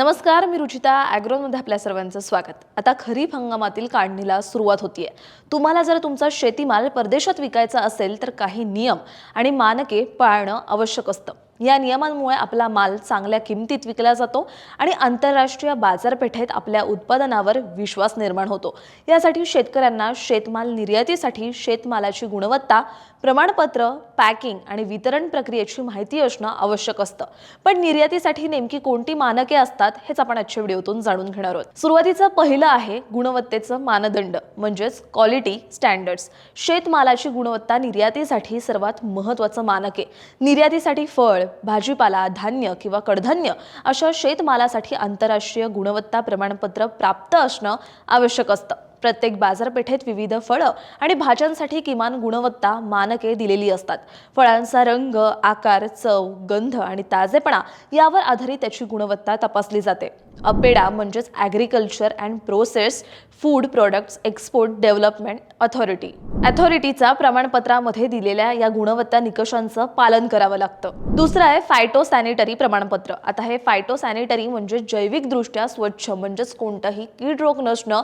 नमस्कार मी रुचिता ॲग्रोनमध्ये आपल्या सर्वांचं स्वागत. आता खरीप हंगामातील काढणीला सुरुवात होतीये. तुम्हाला जर तुमचा शेतीमाल परदेशात विकायचा असेल तर काही नियम आणि मानके पाळणं आवश्यक असतं. या नियमांमुळे आपला माल चांगल्या किमतीत विकला जातो आणि आंतरराष्ट्रीय बाजारपेठेत आपल्या उत्पादनावर विश्वास निर्माण होतो. यासाठी शेतकऱ्यांना शेतमाल निर्यातीसाठी शेतमालाची गुणवत्ता प्रमाणपत्र पॅकिंग आणि वितरण प्रक्रियेची माहिती असणं आवश्यक असतं. पण निर्यातीसाठी नेमकी कोणती मानके असतात हेच आपण आजच्या व्हिडिओतून जाणून घेणार आहोत. सुरुवातीचं पहिलं आहे गुणवत्तेचं मानदंड म्हणजेच क्वालिटी स्टँडर्ड्स शेतमालाची गुणवत्ता निर्यातीसाठी सर्वात महत्त्वाचं मानक. आहे निर्यातीसाठी फळ भाजीपाला धान्य किंवा कडधान्य अशा शेतमालासाठी आंतरराष्ट्रीय गुणवत्ता प्रमाणपत्र प्राप्त असणं आवश्यक असतं. प्रत्येक बाजारपेठेत विविध फळं आणि भाज्यांसाठी किमान गुणवत्ता मानके दिलेली असतात. फळांचा रंग आकार चव गंध आणि ताजेपणा यावर आधारित त्याची गुणवत्ता तपासली जाते. अपेडा म्हणजेच agriculture and process food products export development authority अथॉरिटीचा प्रमाणपत्रामध्ये दिलेल्या या गुणवत्ता निकषांचं पालन करावं लागतं. दुसरं आहे फायटो सॅनिटरी प्रमाणपत्र. आता हे फायटो सॅनिटरी म्हणजे जैविकदृष्ट्या स्वच्छ म्हणजेच कोणताही कीड रोग नसणं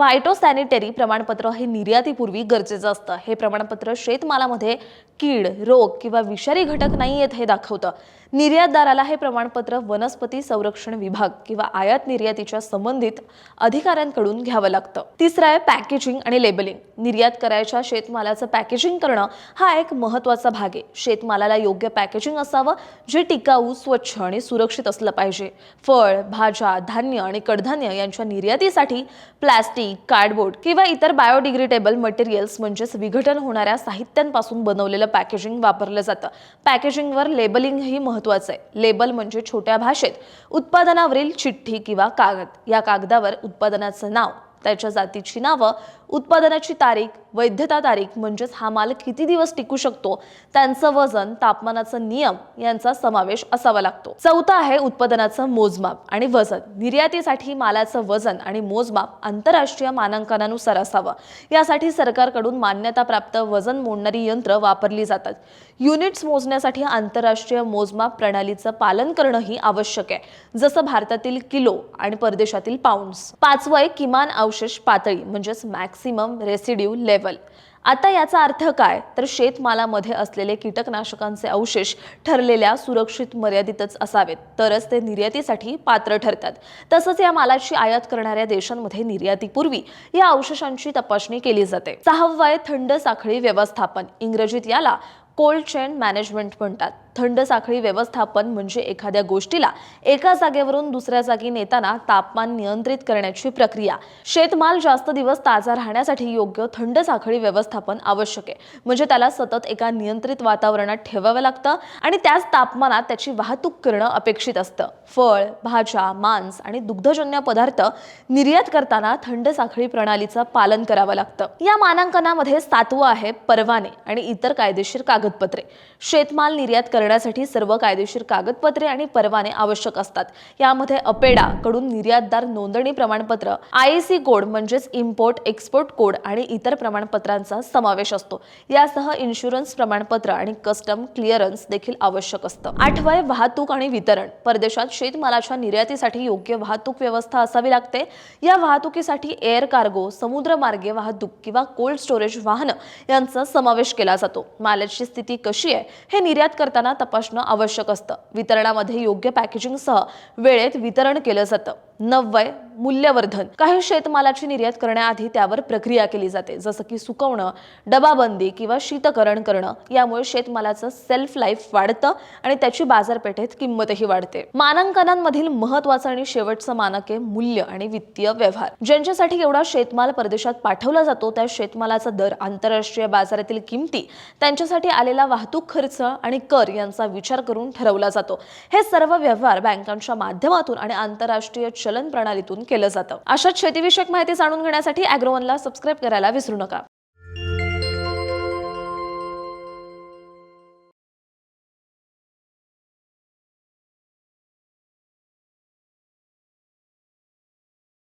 फायटोसॅनिटरी प्रमाणपत्र हे निर्यातीपूर्वी गरजेचं असतं. हे प्रमाणपत्र शेतमालामध्ये कीड रोग किंवा विषारी घटक नाही आहेत हे दाखवतं. निर्यातदाराला हे प्रमाणपत्र वनस्पती संरक्षण विभाग किंवा आयात निर्यातीच्या संबंधित अधिकाऱ्यांकडून घ्यावं लागतं. तिसरं आहे पॅकेजिंग आणि लेबलिंग निर्यात करायच्या शेतमालाचं पॅकेजिंग करणं हा एक महत्त्वाचा भाग आहे. शेतमालाला योग्य पॅकेजिंग असावं जे टिकाऊ स्वच्छ आणि सुरक्षित असलं पाहिजे. फळ भाज्या धान्य आणि कडधान्य यांच्या निर्यातीसाठी प्लॅस्टिक कार्डबोर्ड किंवा इतर बायोडिग्रेडेबल मटेरियल्स म्हणजेच विघटन होणाऱ्या साहित्यांपासून बनवलेलं पॅकेजिंग वापरलं जातं. पॅकेजिंगवर लेबलिंगही महत्त्वाचं आहे. लेबल म्हणजे छोट्या भाषेत उत्पादनावरील चिठ्ठी किंवा कागद. या कागदावर उत्पादनाचं नाव त्याच्या जातीची नावं उत्पादनाची तारीख वैधता तारीख म्हणजेच हा माल किती दिवस टिकू शकतो त्यांचं वजन तापमानाचं नियम यांचा समावेश असावा लागतो. चौथा आहे उत्पादनाचं मोजमाप आणि वजन. निर्यातीसाठी मालाचं वजन आणि मोजमाप आंतरराष्ट्रीय मानांकनानुसार असावं. यासाठी सरकारकडून मान्यताप्राप्त वजन मोडणारी यंत्र वापरली जातात. युनिट्स मोजण्यासाठी आंतरराष्ट्रीय मोजमाप प्रणालीचं पालन करणंही आवश्यक आहे. जसं भारतातील किलो आणि परदेशातील पाऊंड्स पाचवं आहे किमान अवशेष पातळी म्हणजेच मॅक्स मॅक्सिमम रेसिड्यू लेवल आता याचा अर्थ काय? तर शेतमालामध्ये असलेले कीटकनाशकांचे अवशेष ठरलेल्या सुरक्षित मर्यादितच असावेत. तरच ते निर्यातीसाठी पात्र ठरतात. तसंच या मालाची आयात करणाऱ्या देशांमध्ये निर्यातीपूर्वी या अवशेषांची तपासणी केली जाते. सहावं थंड साखळी व्यवस्थापन इंग्रजीत याला कोल्ड चेन मॅनेजमेंट म्हणतात. थंड साखळी व्यवस्थापन म्हणजे एखाद्या गोष्टीला एका जागेवरून दुसऱ्या जागी नेताना तापमान नियंत्रित करण्याची प्रक्रिया. शेतमाल जास्त दिवस ताजा राहण्यासाठी योग्य थंड साखळी व्यवस्थापन आवश्यक आहे. म्हणजे त्याला सतत एका नियंत्रित वातावरणात ठेवावं लागतं आणि त्याच तापमानात त्याची वाहतूक करणं अपेक्षित असतं. फळ भाज्या मांस आणि दुग्धजन्य पदार्थ निर्यात करताना थंड साखळी प्रणालीचं पालन करावं लागतं. या मानांकनामध्ये सातवं आहे परवाने आणि इतर कायदेशीर कागदपत्रे. शेतमाल निर्यात करण्यासाठी सर्व कायदेशीर कागदपत्रे आणि परवाने आवश्यक असतात. यामध्ये अपेडा कडून निर्यातदार नोंदणी प्रमाणपत्र आय सी कोड म्हणजेच इम्पोर्ट एक्सपोर्ट कोड आणि इतर प्रमाणपत्रांचा समावेश असतो. यासह इन्शुरन्स प्रमाणपत्र आणि कस्टम क्लिअरन्स देखील आवश्यक असतं. आठवय वाहतूक आणि वितरण. परदेशात शेतमालाच्या निर्यातीसाठी योग्य वाहतूक व्यवस्था असावी लागते. या वाहतुकीसाठी एअर कार्गो समुद्रमार्गे वाहतूक किंवा कोल्ड स्टोरेज वाहनं यांचा समावेश केला जातो. मालाची स्थिती कशी आहे हे निर्यात करताना तपासणं आवश्यक असतं. वितरणामध्ये योग्य पॅकेजिंगसह वेळेत वितरण केलं जातं. नव्वय मूल्यवर्धन. काही शेतमालाची निर्यात करण्याआधी त्यावर प्रक्रिया केली जाते. जसं की सुकवणं डबाबंदी किंवा शीतकरण करणं. यामुळे शेतमालाचं सेल्फ लाईफ वाढतं आणि त्याची बाजारपेठेत किंमतही वाढते. मानांकनांमधील महत्वाचं आणि शेवटचं मानक आहे मूल्य आणि वित्तीय व्यवहार. ज्यांच्यासाठी एवढा शेतमाल परदेशात पाठवला जातो त्या शेतमालाचा दर आंतरराष्ट्रीय बाजारातील किमती त्यांच्यासाठी आलेला वाहतूक खर्च आणि कर यांचा विचार करून ठरवला जातो. हे सर्व व्यवहार बँकांच्या माध्यमातून आणि आंतरराष्ट्रीय चलन प्रणालीतून केलं जातं. अशाच शेतीविषयक माहिती जाणून घेण्यासाठी अॅग्रोवनला सबस्क्राईब करायला विसरू नका.